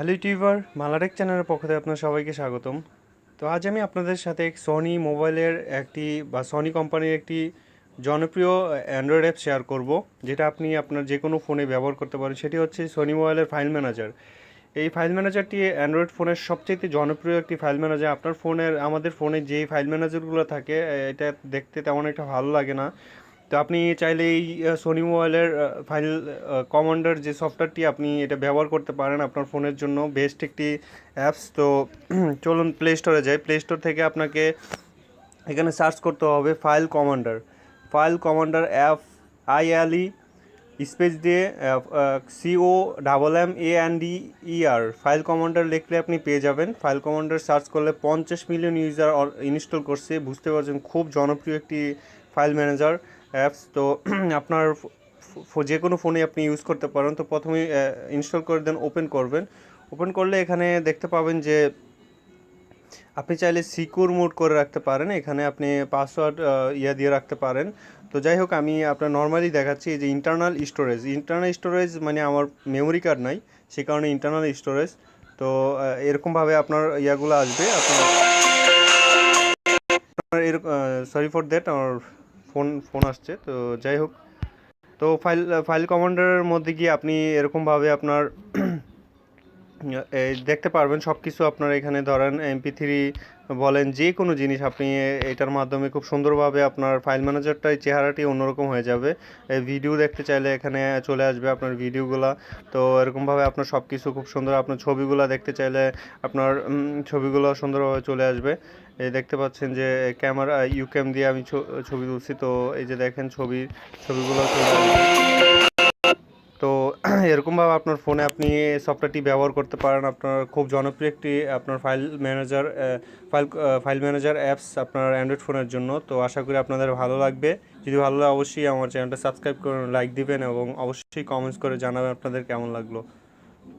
Hello YouTuber, মালারেক চ্যানেলের পক্ষ থেকে আপনার সবাইকে স্বাগতম। তো আজ আমি আপনাদের সাথে সনি মোবাইলের একটি বা সনি কোম্পানির একটি জনপ্রিয় অ্যান্ড্রয়েড অ্যাপ শেয়ার করব, যেটা আপনি আপনার যে কোনো ফোনে ব্যবহার করতে পারেন। সেটি হচ্ছে সনি মোবাইলের ফাইল ম্যানেজার এই ফাইল ম্যানেজারটি অ্যান্ড্রয়েড ফোনের সবচেয়ে জনপ্রিয় একটি ফাইল ম্যানেজার আপনার ফোনের আমাদের ফোনে যেই ফাইল ম্যানেজারগুলো থাকে, এটা দেখতে তেমন একটা ভালো লাগে না। তো আপনি চাইলে এই সোনি মোবাইলের ফাইল কমান্ডার যে সফটওয়্যারটি আপনি এটা ব্যবহার করতে পারেন আপনার ফোনের জন্য বেস্ট একটি অ্যাপস তো চলুন প্লে স্টোরে যাই। প্লে স্টোর থেকে আপনাকে এখানে সার্চ করতে হবে file commander file commander app I L E space দিয়ে CO double M A and D E R file commander লিখলে আপনি পেয়ে যাবেন। ফাইল কমান্ডার সার্চ করলে পঞ্চাশ মিলিয়ন ইউজার ইনস্টল করছে। বুঝতে পারছেন, খুব জনপ্রিয় একটি ফাইল ম্যানেজার অ্যাপস, তো আপনার যে কোনো ফোনে আপনি ইউজ করতে পারেন। তো প্রথমে ইনস্টল করে দেন ওপেন করবেন। ওপেন করলে এখানে দেখতে পাবেন যে আপনি চাইলে সিকিউর মোড করে রাখতে পারেন। এখানে আপনি পাসওয়ার্ড ইয়া দিয়ে রাখতে পারেন। তো যাই হোক, আমি আপনার নর্মালি দেখাচ্ছি যে ইন্টারনাল স্টোরেজ ইন্টারনাল স্টোরেজ মানে আমার মেমোরি কার্ড নাই, সে কারণে ইন্টারনাল স্টোরেজ তো এরকমভাবে আপনার ইয়াগুলো আসবে। আপনার এরকম সরি ফর দ্যাট আমার ফোন ফোন আসছে। তো যাই হোক। তো ফাইল ফাইল কমান্ডারের মধ্যে গিয়ে আপনি এরকমভাবে আপনার এই দেখতে পারবেন সব কিছু আপনার এখানে ধরেন এমপি থ্রি বলেন যে কোনো জিনিস আপনি এটার মাধ্যমে খুব সুন্দরভাবে আপনার ফাইল ম্যানেজারটাই চেহারাটি অন্যরকম হয়ে যাবে। ভিডিও দেখতে চাইলে এখানে চলে আসবে আপনার ভিডিওগুলো তো এরকমভাবে আপনার সব কিছু খুব সুন্দর, আপনার ছবিগুলো দেখতে চাইলে আপনার ছবিগুলো সুন্দরভাবে চলে আসবে। এই দেখতে পাচ্ছেন যে ক্যামেরা ইউক্যাম দিয়ে আমি ছবি তুলছি, তো এই যে দেখেন ছবি, ছবিগুলো চলে আসবে। তো এরকমভাবে আপনার ফোনে আপনি সফটওয়্যারটি ব্যবহার করতে পারেন। আপনার খুব জনপ্রিয় একটি, আপনার file manager file file manager apps আপনার অ্যান্ড্রয়েড ফোনের জন্য। তো আশা করি আপনাদের ভালো লাগবে। যদি ভালো লাগে অবশ্যই আমার চ্যানেলটা সাবস্ক্রাইব করুন লাইক দিবেন এবং অবশ্যই কমেন্টস করে জানাবেন আপনাদের কেমন লাগল।